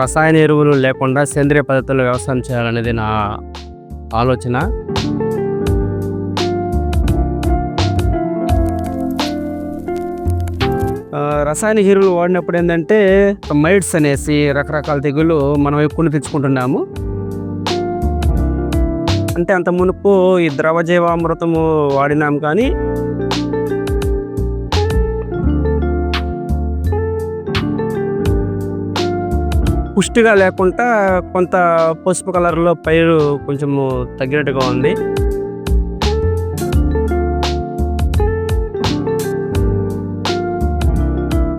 రసాయన ఎరువులు లేకుండా సేంద్రియ పద్ధతుల్లో వ్యవసాయం చేయాలనేది నా ఆలోచన. రసాయన ఎరువులు వాడినప్పుడు ఏంటంటే మైడ్స్ అనేసి రకరకాల తెగులు మనం ఎక్కువ తెచ్చుకుంటున్నాము. అంటే అంత మునుపు ఈ ద్రవ జీవామృతము వాడినాం కానీ పుష్టిగా లేకుండా కొంత పసుపు కలర్లో పైరు కొంచెము తగ్గినట్టుగా ఉంది.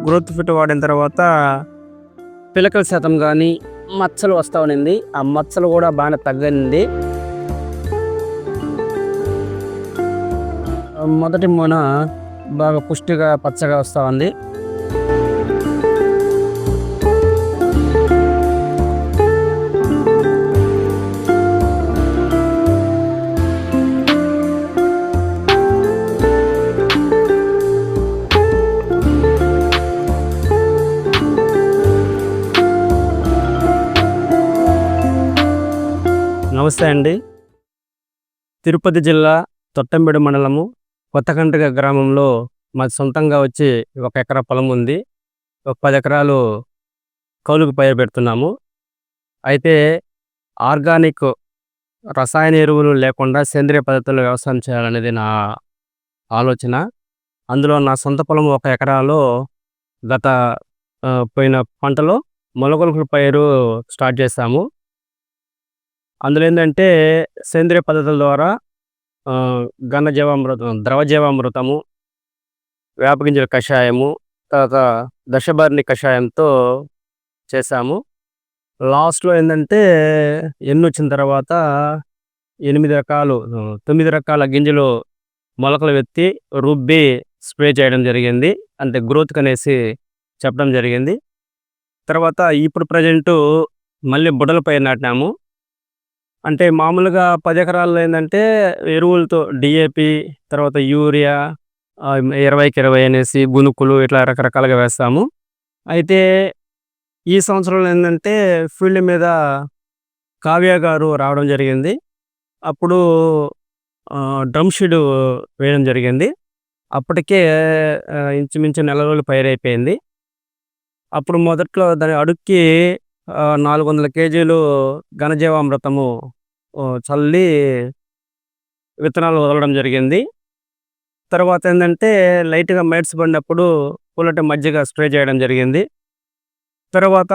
గ్రోత్ ఫిట్ వాడిన తర్వాత పిలకల శాతం కానీ మచ్చలు వస్తూ ఉన్నింది ఆ మచ్చలు కూడా బాగానే తగ్గనింది. మొదటి మొన బాగా పుష్టిగా పచ్చగా వస్తూ ఉంది నమస్తే అండి. తిరుపతి జిల్లా తొట్టంబేడు మండలము కొత్తకండ్రిగ గ్రామంలో మాది సొంతంగా వచ్చి ఒక ఎకరా పొలం ఉంది. ఒక పది ఎకరాలు కౌలుకు పైరు పెడుతున్నాము. అయితే ఆర్గానిక్ రసాయన ఎరువులు లేకుండా సేంద్రియ పద్ధతుల్లో వ్యవసాయం చేయాలనేది నా ఆలోచన. అందులో నా సొంత పొలం ఒక ఎకరాలో గత పోయిన పంటలో మొలకలు పైరు స్టార్ట్ చేశాము అందులో ఏంటంటే సేంద్రియ పద్ధతుల ద్వారా ఘన జీవామృతం ద్రవ జీవామృతము వేపగింజల కషాయము తర్వాత దశభారిణి కషాయంతో చేశాము. లాస్ట్లో ఏంటంటే ఎన్ని వచ్చిన తర్వాత ఎనిమిది రకాలు తొమ్మిది రకాల గింజలు మొలకలు వెత్తి రుబ్బి స్ప్రే చేయడం జరిగింది. అంటే గ్రోత్ అనేసి చెప్పడం జరిగింది. తర్వాత ఇప్పుడు ప్రజెంటు మళ్ళీ బుడలపై నాటినాము. అంటే మామూలుగా పది ఎకరాల్లో ఏంటంటే ఎరువులతో డిఏపి తర్వాత యూరియా ఇరవైకి ఇరవై అనేసి గునుకులు ఇట్లా రకరకాలుగా వేస్తాము. అయితే ఈ సంవత్సరంలో ఏంటంటే ఫీల్డ్ మీద కావ్య గారు రావడం జరిగింది. అప్పుడు డ్రమ్ షీడ్ వేయడం జరిగింది. అప్పటికే ఇంచుమించు నెల రోజులు పైరైపోయింది. అప్పుడు మొదట్లో దాని అడుక్కి నాలుగు వందల కేజీలు ఘనజీవామృతము చల్లి విత్తనాలు వదలడం జరిగింది. తర్వాత ఏంటంటే లైట్గా మైట్స్ పడినప్పుడు పుల్లటి మజ్జిగ స్ప్రే చేయడం జరిగింది. తర్వాత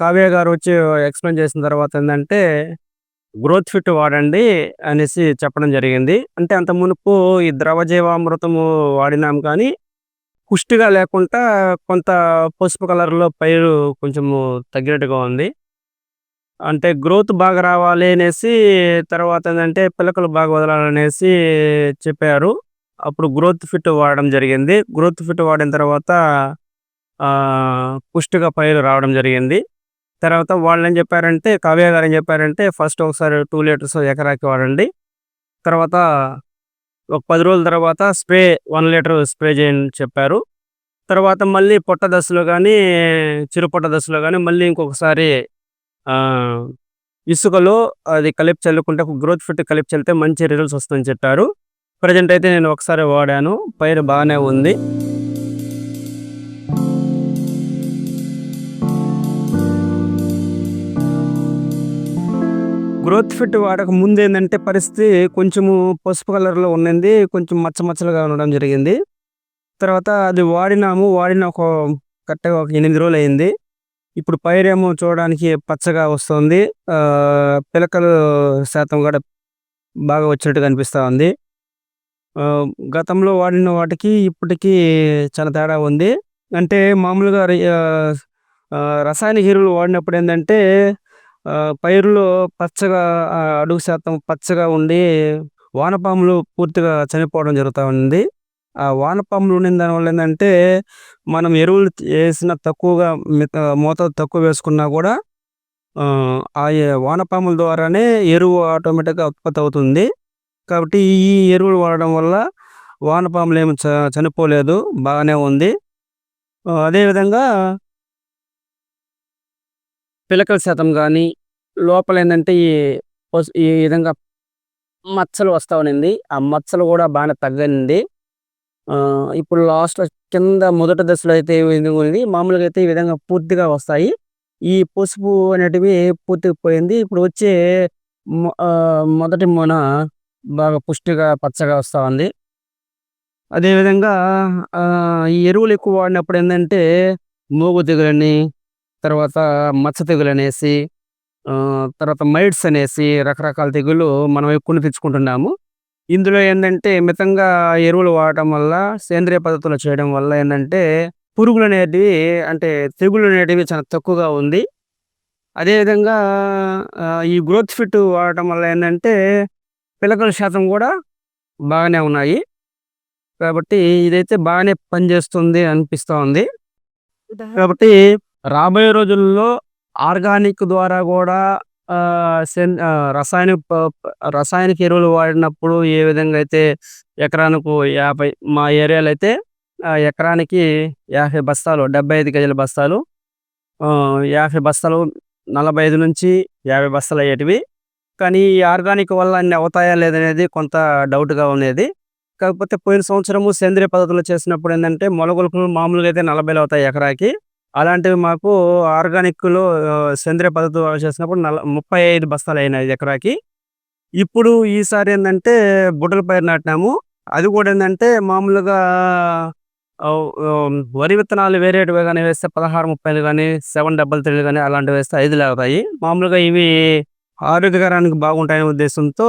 కావ్య గారు వచ్చి ఎక్స్ప్లెయిన్ చేసిన తర్వాత ఏంటంటే గ్రోత్ ఫిట్ వాడండి అనేసి చెప్పడం జరిగింది. అంటే అంత మునుపు ఈ ద్రవ జీవామృతము వాడినాం కానీ కుష్టిగా లేకుండా కొంత పసుపు కలర్లో పైరు కొంచెము తగ్గినట్టుగా ఉంది. అంటే గ్రోత్ బాగా రావాలి అనేసి తర్వాత ఏంటంటే పిలకలు బాగా వదలాలనేసి చెప్పారు. అప్పుడు గ్రోత్ ఫిట్ వాడడం జరిగింది. గ్రోత్ ఫిట్ వాడిన తర్వాత పుష్టిగా పైరు రావడం జరిగింది. తర్వాత వాళ్ళు ఏం చెప్పారంటే కావ్య గారు ఏం చెప్పారంటే ఫస్ట్ ఒకసారి టూ లీటర్స్ ఎకరాకి వాడండి. తర్వాత ఒక పది రోజుల తర్వాత స్ప్రే వన్ లీటర్ స్ప్రే చేయని చెప్పారు. తర్వాత మళ్ళీ పొట్ట దశలో కానీ చిరు పొట్ట దశలో కానీ మళ్ళీ ఇంకొకసారి ఇసుకలో అది కలిపి చల్లుకుంటే గ్రోత్ ఫిట్ కలిపి చల్లితే మంచి రిజల్ట్స్ వస్తుందని చెప్పారు. ప్రజెంట్ అయితే నేను ఒకసారి వాడాను. పైరు బాగానే ఉంది. గ్రోత్ ఫిట్ వాడక ముందు ఏంటంటే పరిస్థితి కొంచెము పసుపు కలర్లో ఉన్నది. కొంచెం మచ్చ మచ్చలుగా ఉండడం జరిగింది. తర్వాత అది వాడినాము. వాడిన ఒక కరెక్ట్గా ఒక ఎనిమిది రోజులు అయింది. ఇప్పుడు పైరేమో చూడడానికి పచ్చగా వస్తుంది. పిలకలు శాతం కూడా బాగా వచ్చినట్టు కనిపిస్తూ ఉంది. గతంలో వాడిన వాటికి ఇప్పటికీ చాలా తేడా ఉంది. అంటే మామూలుగా రసాయనిక ఎరువులు వాడినప్పుడు ఏంటంటే పైరులో పచ్చగా అడుగు శాతం పచ్చగా ఉండి వానపాములు పూర్తిగా చనిపోవడం జరుగుతూ ఉంది. వానపాములు ఉండిన దానివల్ల ఏంటంటే మనం ఎరువులు వేసిన తక్కువగా మిత- మోతాదు తక్కువ వేసుకున్నా కూడా ఆ, వానపాముల ద్వారానే ఎరువు ఆటోమేటిక్గా ఉత్పత్తి అవుతుంది. కాబట్టి ఈ ఎరువులు వాడడం వల్ల వానపాములు ఏమి చ చనిపోలేదు బాగానే ఉంది. అదేవిధంగా పిలకల శాతం కానీ లోపల ఏంటంటే ఈ ఈ విధంగా మచ్చలు వస్తూ ఉన్నింది ఆ మచ్చలు కూడా బాగానే తగ్గింది ఇప్పుడు లాస్ట్ కింద మొదటి దశలో అయితే ఉంది మామూలుగా అయితే ఈ విధంగా పూర్తిగా వస్తాయి. ఈ పసుపు అనేటివి పూర్తిగా పోయింది. ఇప్పుడు వచ్చే మొదటి మొన బాగా పుష్టిగా పచ్చగా వస్తూ ఉంది. అదేవిధంగా ఈ ఎరువులు ఎక్కువ వాడినప్పుడు ఏంటంటే మోగు తెగులని తర్వాత మచ్చ తెగులు అనేసి తర్వాత మైట్స్ అనేసి రకరకాల తెగులు మనం ఎక్కువ తెచ్చుకుంటున్నాము. ఇందులో ఏంటంటే మితంగా ఎరువులు వాడటం వల్ల సేంద్రియ పద్ధతిలో చేయడం వల్ల ఏంటంటే పురుగులు అనేటివి అంటే తెగులు అనేటివి చాలా తక్కువగా ఉంది. అదేవిధంగా ఈ గ్రోత్ ఫిట్ వాడటం వల్ల ఏంటంటే పిలకల శాతం కూడా బాగానే ఉన్నాయి. కాబట్టి ఇదైతే బాగానే పనిచేస్తుంది అనిపిస్తూ ఉంది కాబట్టి రాబోయే రోజుల్లో ఆర్గానిక్ ద్వారా కూడా ఆ, రసాయనిక ఎరువులు వాడినప్పుడు ఏ విధంగా అయితే ఎకరానికి యాభై మా ఏరియాలో అయితే ఆ, ఎకరానికి యాభై బస్తాలు డెబ్బై ఐదు కేజీల బస్తాలు ఆ, యాభై బస్తాలు నలభై ఐదు నుంచి యాభై బస్తాలు అయ్యేటివి. కానీ ఈ ఆర్గానిక్ వల్ల అన్ని అవుతాయా లేదనేది కొంత డౌట్గా ఉండేది. కాకపోతే పోయిన సంవత్సరము సేంద్రియ పద్ధతిలో చేసినప్పుడు ఏంటంటే మొలగొలుకులు మామూలుగా అయితే నలభైలు అవుతాయి ఎకరాకి. అలాంటివి మాకు ఆర్గానిక్లో సేంద్రియ పద్ధతి చేసినప్పుడు నల ముప్పై ఐదు బస్తాలు అయినాయి ఎకరాకి. ఇప్పుడు ఈసారి ఏంటంటే బుట్టల పైరు నాటినాము. అది కూడా ఏంటంటే మామూలుగా వరి విత్తనాలు వేరేటివి కానీ వేస్తే పదహారు ముప్పైలు కానీ సెవెన్ డబల్ త్రీలు కానీ అలాంటివి వేస్తే ఐదు లేవుతాయి మామూలుగా ఇవి ఆరోగ్యకరానికి బాగుంటాయనే ఉద్దేశంతో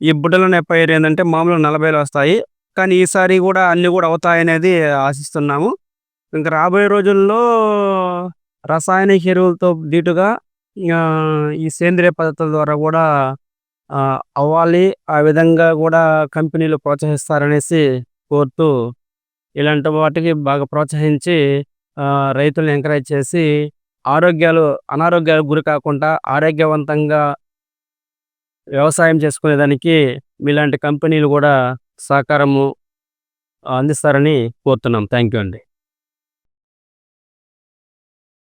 ఈ బుడ్డలనే పైరు ఏంటంటే మామూలుగా నలభైలు వస్తాయి. కానీ ఈసారి కూడా అన్నీ కూడా అవుతాయనేది ఆశిస్తున్నాము. ఇంకా రాబోయే రోజుల్లో రసాయనిక ఎరువులతో దీటుగా ఈ సేంద్రియ పద్ధతుల ద్వారా కూడా అవ్వాలి ఆ విధంగా కూడా కంపెనీలు ప్రోత్సహిస్తారనేసి కోరుతూ ఇలాంటి వాటికి బాగా ప్రోత్సహించి ఆ, రైతులను ఎంకరేజ్ చేసి ఆరోగ్యాలు అనారోగ్యాలకు గురి కాకుండా ఆరోగ్యవంతంగా వ్యవసాయం చేసుకునేదానికి మీలాంటి కంపెనీలు కూడా సహకారము అందిస్తారని కోరుతున్నాం. థ్యాంక్ యూ అండి.